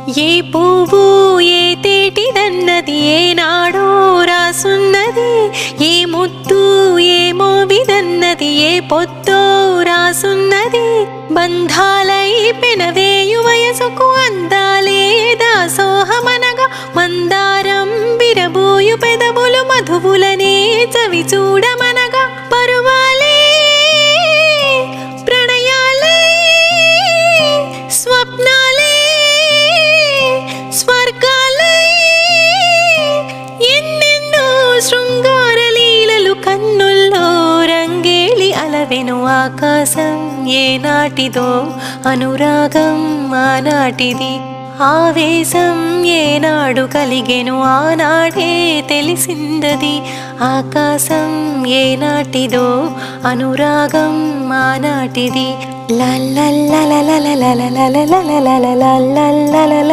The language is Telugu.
ఏ పువ్వు ఏ తేటిదన్నది ఏ నాడో రాసున్నది ఏ ముత్తు ఏ మోవిదన్నది ఏ పొత్తో రాసున్నది. బంధాలై పెనవేయు వయసుకు అందాలే దాసోహమనగా మందారం బిరబోయు పెదవులు మధువులనే చవి చూడమ శృంగార లీలలు కన్నుల్లో రంగేళి అలవెను ఆకాశం ఏనాటిదో అనురాగం ఆనాటిది ఆవేశం ఏనాడు కలిగెను ఆనాడే తెలిసిందది ఆకాశం ఏనాటిదో అనురాగం ఆనాటిది లల్ల